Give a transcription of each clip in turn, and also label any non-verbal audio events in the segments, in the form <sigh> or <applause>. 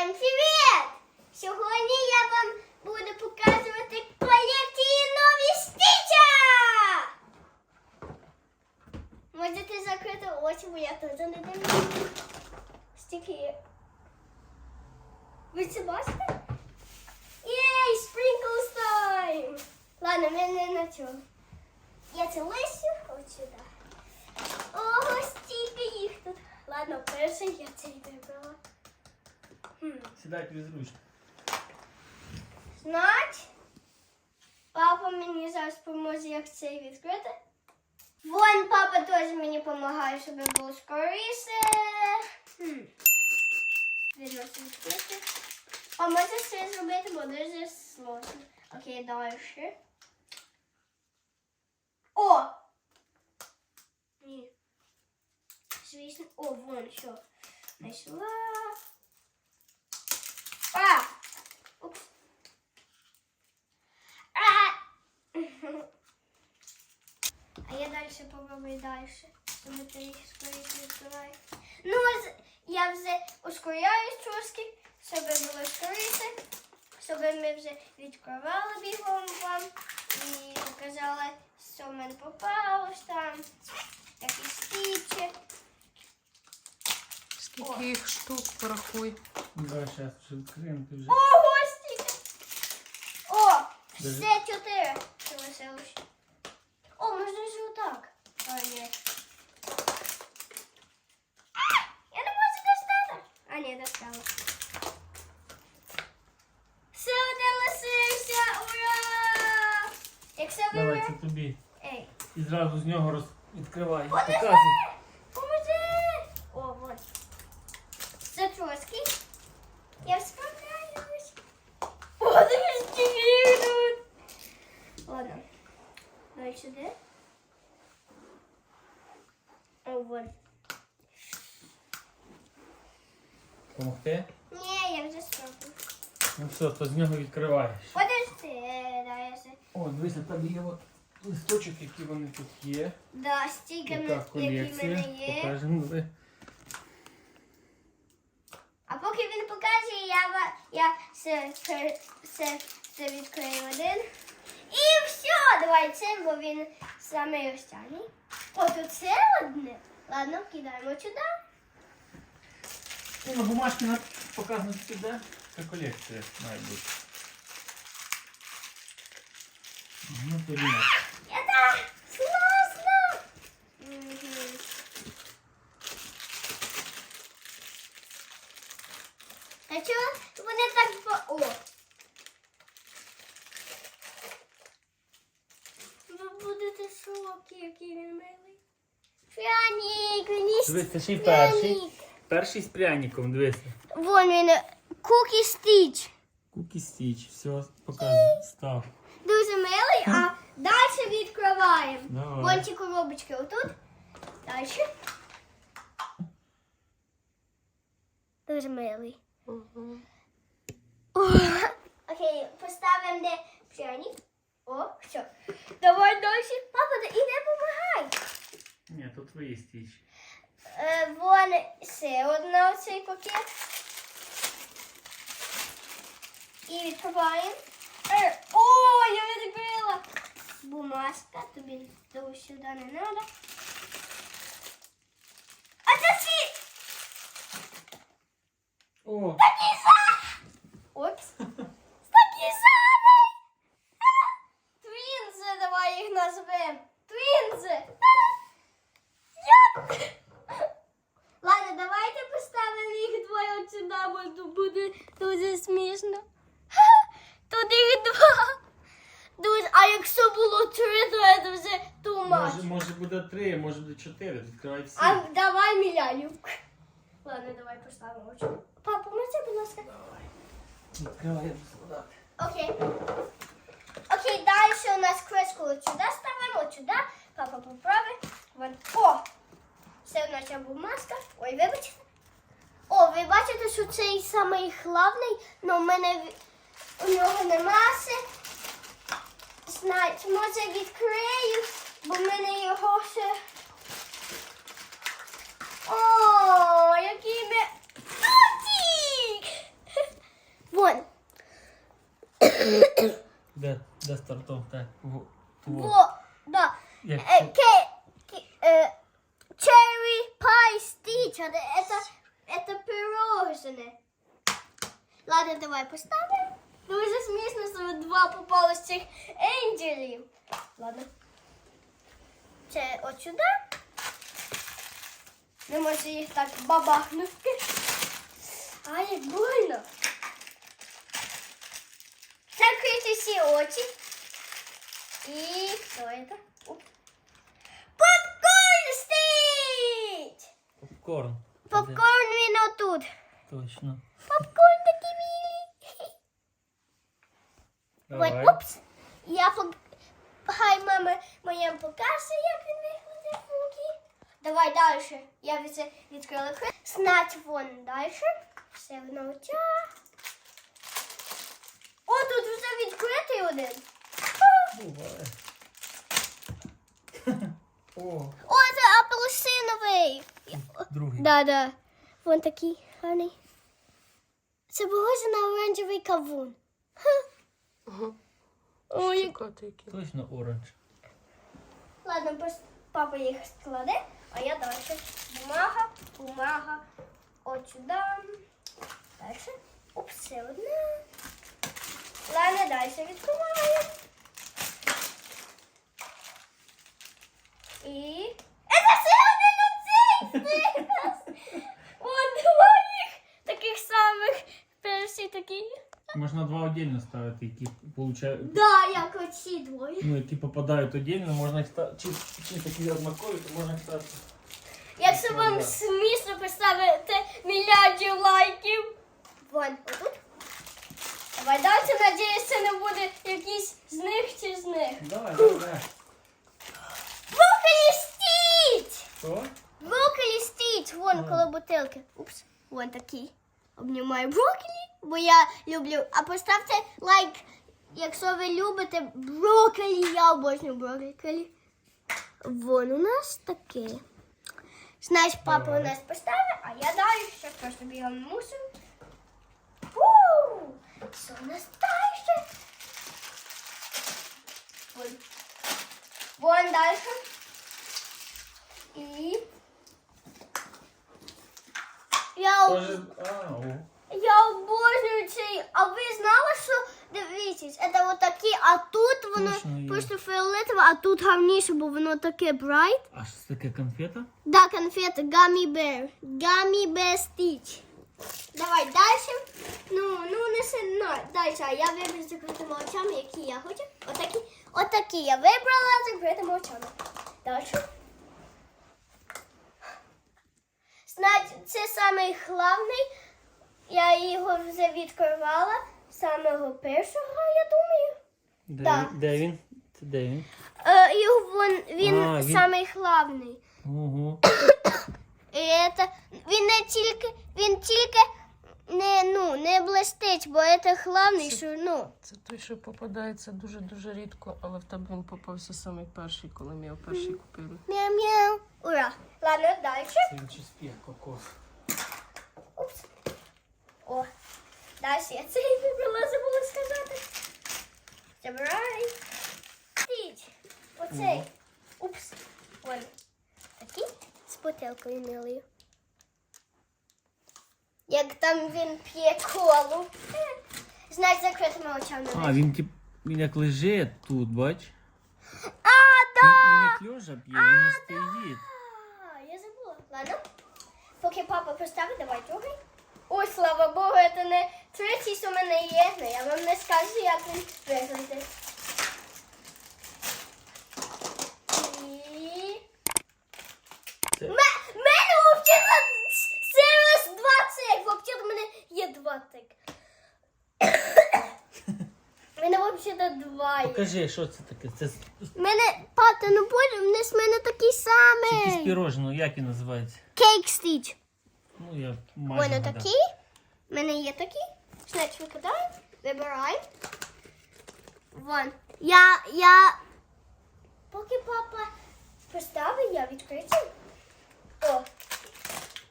Всім привіт! Сьогодні я вам буду показувати колекції нові стіча! Можете закрити очі, бо я теж не дивлюся. Стільки. Ви це бачите? Єй, sprinkles time! Ладно, ми не на цьому. Я це лисю от сюди. Ого, стільки їх тут. Ладно, перший я цей вибрала. Сідай тобі зручно. Знать, папа мені зараз поможе, як це відкрити. Вон папа теж мені допомагає, щоб було скоріше. Відносно відкрити. А може це зробити, бо дуже сложно. Окей, далі. О! Ні. Звісно. О, вон що. Знайшла. А! Я дальше попробую дальше. Щоб ти їх скоріше відкривай. Ну, я вже ускоряюсь трошки, щоб було скоріше, щоб ми вже відкривали бігом вам і показали, що в мене попалось там, які стічі. Скільки їх штук порахуй. Давай зараз вже відкриємо, ти вже. Ого, стільки! О, Держи. все чотири. О, можна ж отак. А, ні. А, я не можу достати. А, ні, достала. Все один лишився, ура! Як все Давай, це тобі. Ей, І зразу з нього роз... відкривай. Показуй. поможи! О, вот. Це троски. Я справляюсь. О, дивись, тут. Ладно. Давай сюди. О, вот. Помогти? Ні, я вже спробую. Ну все, то з нього відкриваєш. Подожди, дай я ще. О, дивися, там є от листочок, які вони тут є. Да, стільки, ми- які в колекція. мене є. Покажемо. диви. А поки він покаже, я, ва- я все, все, все, все відкрию один. І все, давай це, бо він самий останній. О, тут це одне. Ладно, кидаємо сюди. Ну, на бумажці на... показано сюди. Це колекція має бути. Ну, то ні. Это сложно. А чого вони так по... О! В шокі, який він милий. Пряник, він їсть Дивись, це ще й перший. пряник. Перший з пряником, дивися. Вон він, кукі стіч. Кукі стіч, все, показуй, став. Дуже милий, а далі відкриваємо. Давай. Вон ці коробочки отут. Далі. Дуже милий. О, Окей, поставимо де пряник. О, все. Давай далі. Папа, да іди помагай. Ні, то твої стічі. Е, вон ще одна цей пакет. І відкриваємо. Е, о, я відкрила. Бумажка, тобі того сюди не треба. А це всі О, такі самі. Опс. Такі самі. А, Твінзи, давай їх назвемо. Твінзи. А, Як? Ладно, давайте поставимо їх двоє от сюди, бо тут буде дуже смішно. Ха, Тут їх два. Дуже, а якщо було три, то це вже too much. Три, може буде чотири. Відкривай всі. А давай міляню. Ладно, давай поставимо очі. Папа, можете, будь ласка? Відкривай, я буду складати. Окей. Окей, далі у нас кришку сюди ставимо, сюди. Папа поправить. Вон. О! Це у нас бумажка. Ой, вибачте. О, ви бачите, що цей самий главний, але в мене в- у нього нема ще. Значить, може відкрию, бо в мене його ще. О, який ми. Тутік! Де, де стартов? Так. Во. Во. Во, да. Як Э, це? ке, ке, э, cherry pie stitch. Это, это, это пирожное. Ладно, давай поставим. Дуже смішно, що два попали з цих енджелів. Ладно. Це от сюди. Не можу їх так бабахнути. А, як больно. Закрийте всі очі. І що це? Оп. Попкорн стоїть! Попкорн. Попкорн він отут. Де? Точно. Попкорн такий милий. Давай. Ой, упс. Я пок... Хай мама моя покаже, як він виглядає в руки. Давай далі. Я від це відкрила кришку. Снать вон далі. Все в ночах. О, тут вже відкритий один. Буває. <laughs> О, О, це апельсиновий. другий. Да, да. Вон такий гарний. Це похоже на оранжевий кавун. Ха. Ага. Ой, які. Точно оранж. Ладно, пусть папа їх складе, а я далі. Бумага, бумага. От сюди. Далі. Упс, все одне. Ладно, далі відкриваємо. І... Это все один на цей От два їх таких самих. Перший такий. Можна два отдельно ставити, які получають. Да, як оці двоє. Ну, які попадають отдельно, можна їх ставити. Чи, чи такі однакові, то можна їх ставити. Якщо вам смішно поставити мільярдів лайків. Вон, отут. Давай далі, надіюсь, це не буде якийсь з них чи з них. Давай, давай, давай. Брокколі стіть! Що? Брокколі стіть! Вон коло бутилки. Упс, вон такий. Обнімаю брокколі, бо я люблю. А поставте лайк, якщо ви любите брокколі. Я обожнюю брокколі. Вон у нас таке. Значить, папа у нас поставить, а я далі ще просто бігом мусив. Фу! Що у нас далі? Вон. Вон далі. І... Я, Тоже... А, о. Я обожнюю цей. А ви знали, що дивіться, це отакі, а тут воно Точно є. просто фіолетове, а тут гарніше, бо воно таке bright. А що це таке конфета? Да, конфети Gummy Bear. Gummy Bear Stitch. Давай далі. Ну, ну не сильно. Далі. А я виберу з закритими очами, які я хочу. Отакі. Отакі я вибрала з закритими очами. Далі. Значить, це самий головний. Я його вже відкривала. Самого першого, я думаю. Де, Да. де він? Це де він? Е, його вон, він, А, він- самий головний. Ого. І це, він не тільки, він тільки не, ну, не блистить, бо це головний, що, ну. Це той, що попадається дуже-дуже рідко, але в тебе він попався самий перший, коли ми його перший купили. Мяу-мяу. Ура. Ладно, далі. Це він щось п'є кокос. О, далі я цей вибрала, забула сказати. Забирай. Стіч. Оцей. Упс. Вон. Такий з бутилкою милою. Як там він п'є колу. Е, Значить, закритими очами. А, він тип. Він як лежить тут, бач? А, да! Він, як льожа п'є, він не стоїть. А, я забула. Ладно. Поки папа поставить, давай другий. Ой, слава Богу, це не третій, в мене є. Ну, я вам не скажу, як він виглядає. І... Це- Ме- мене взагалі зараз два цих. Взагалі в мене є два цих. <coughs> Мене взагалі два є. Покажи, що це таке? Це У мене, пата, ну боже, в мене такий це якийсь самий. пірожно, як він називається? Кейк стіч. Ну, я майже Воно вгадав. такі. У мене є такі. Значить, викидаємо, вибираємо. Вон. Я, я... Поки папа поставить, я відкрию. О.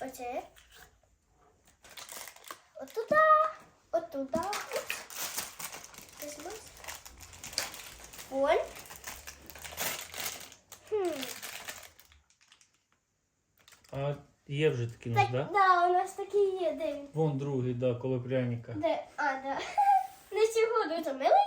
Оце. Отуда. Отуда. Упс. Візьму. Вон. Хм. А є вже такий Так, наш, да? да, у нас такий є, де він? Вон другий, да, коло пряника. Де? А, да. <laughs> Не сьогодні дуже милий.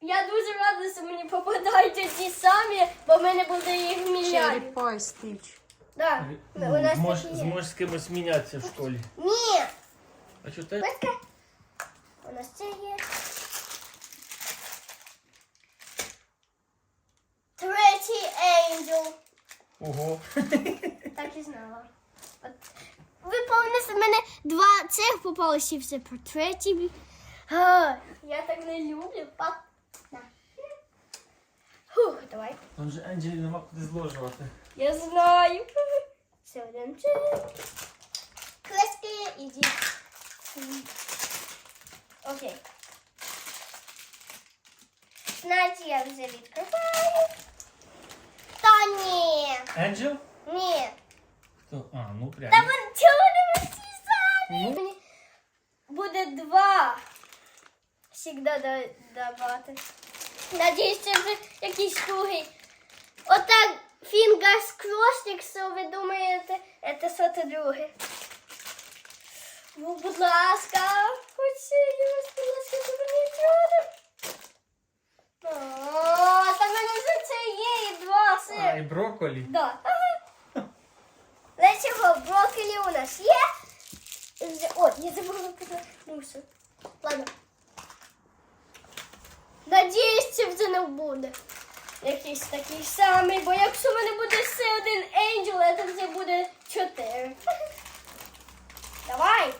Я дуже рада, що мені попадаються ті самі, бо в мене буде їх Черрі мільярдів. пай стіч. Да, у нас Змож, такі є. зможеш з кимось мінятися в школі. Ні, А що ти? Бачка. У нас це є. Третій ейнджел. Ого. Так і знала. От. Ви пам'ятаєте, в мене два цих попалося і все про третій. Я так не люблю. Пап. На. Фух, давай. Там же Анджелі нема куди зложувати. Я знаю. Це один чек. Клески, іди. Окей. Знаєте, я вже відкриваю. Та ні. Енджел? Ні. Хто? А, ну Та пряник. вон чого не самі? Ну. Буде два. Всегда да- давати. Надіюсь, це вже якийсь другий. Отак фінгас кросник, що ви думаєте, це що це друге. Ну, будь ласка, хоч серйозно, будь ласка, щоб мені чого. О, та мене вже це є і два А, і брокколі. Да. Чого брокколі у нас є? Вже- О, я забула куди мусор. Ладно. Надіюсь, це вже не буде. Якийсь такий самий, бо якщо в мене буде ще один Angel, це вже буде чотири. <laughs> Давай.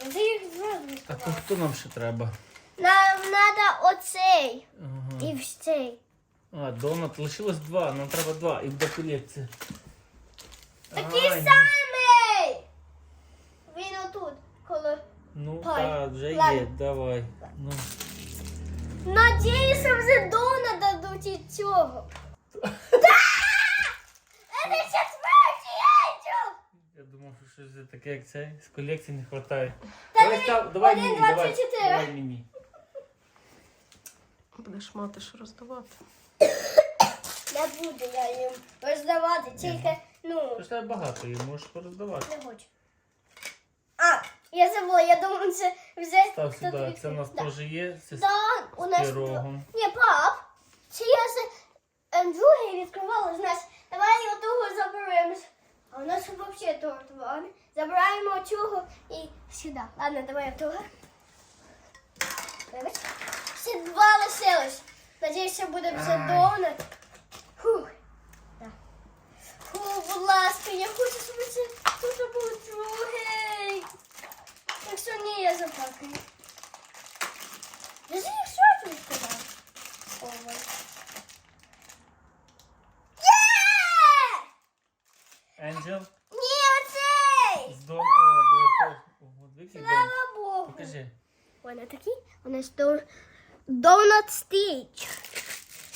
Зразу А то хто нам ще треба? Нам треба оцей Ага. і цей. А, донат. Лишилось два, нам треба два. І до колекції. Такий самий! Він отут, коло. Ну Пай. так, вже Ладно. є, давай. Ну. Надіюся, вже Дона дадуть і цього. <laughs> Да! Це четвертий ейджел! Я думав, що щось вже таке, як це, з колекції не вистачає. Та Давай, став, давай один, мені, давай. три, чотири. Давай мені. Будеш мати що роздавати. <coughs> Не буду я їм роздавати, тільки, ну, Тож тебе багато є, можеш пороздавати. не хочу. А, я забула, я думаю, це вже Став хто-то сюди, це в нас Да. теж є. Це з Да, у нас пирогом. Ні, пап, чи я з ем, другий відкривала, знаєш, давай отого заберемо. А у нас взагалі торт вон. Забираємо цього і сюди. Ладно, давай отого. Дивись. Ще два лишилось. Надіюся, буде вже донат. Фух. Будь ласка, я хочу, щоб це тут був другий. Якщо ні, я заплакаю. Даже їх що тут сказав? Є! Енджел Ні, оцей! з дом. О, диви, по- Ого, диви, який дом. Слава Богу! Покажи. Вони такі? Вони ж. Donut Stitch.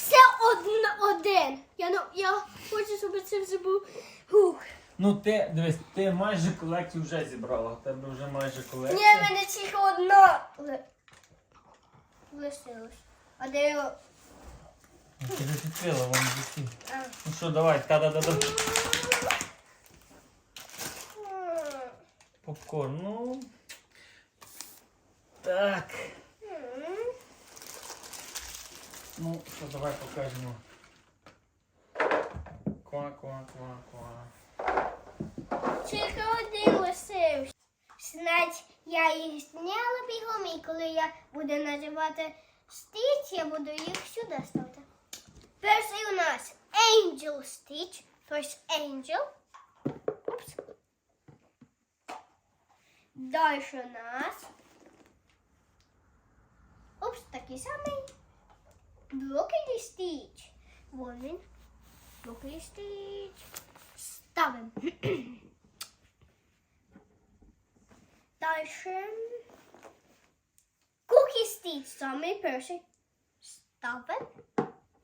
Це один, один. Я, ну, я хочу, щоб це вже був. Ух. Ну ти, дивись, ти майже колекцію вже зібрала. У тебе вже майже Ні, колекція. в мене тільки одна ли- лишилась. А де його? Ну, Ти вже відкрила, вон. Ну що, давай, та-да-да-да. Попкорн, ну. Так. Ну, що, давай покажемо. Ква-ква-ква-ква. Тільки один лишився. Знать, я їх зняла бігом, і коли я буду називати Stitch, я буду їх сюди ставити. Перший у нас Angel Stitch. First Angel. Упс. Далі у нас. Упс, такий самий. Broccoli Stitch. Вон він. Broccoli Stitch. Ставимо. Дальше. <coughs> Cookie Stitch, самий перший. Ставимо.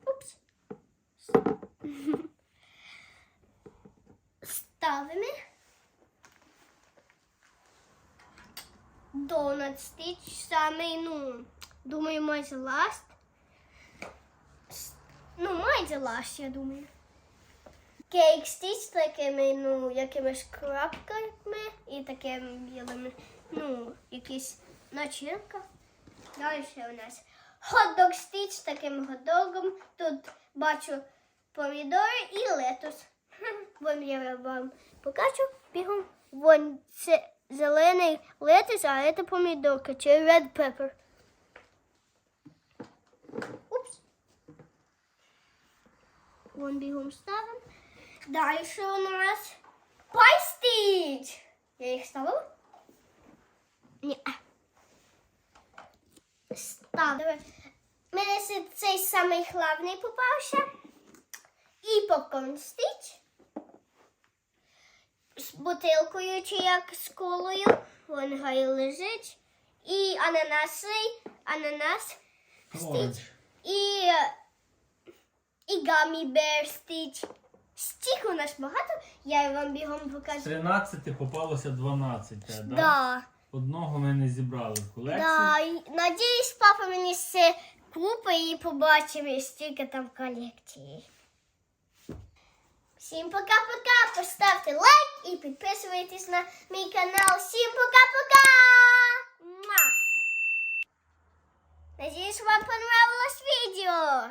Упс. Ставимо. Donut Stitch, самий, ну, Думаю, майже last. Ну, майже last, я думаю. Кейк стіч такими, ну, якимись крапками і такими білими, ну, якісь начинка. Далі у нас хот-дог стіч з таким хот-догом. Тут бачу помідори і летус. <laughs> Вон я вам покажу бігом. Вон це зелений летус, а це помідорка, чи red pepper. Упс. Вон бігом ставимо. Далі у нас пай стіч. Я їх ставила? Ні. Став. Давай. Мене ще цей самий главний попався. І попкорн стіч. З бутилкою чи як з колою. Вон гай лежить. І ананасий, ананас Оранж. і, і гамі бер стіч. Стік у нас багато, я вам бігом З покажу. 13 попалося 12, да? Да. Одного ми не зібрали в колекцію. Да, і надіюсь, папа мені ще купить і побачимо, стільки там в колекції. Всім пока-пока, поставте лайк і підписуйтесь на мій канал. Всім пока-пока! Надіюсь, вам понравилось відео.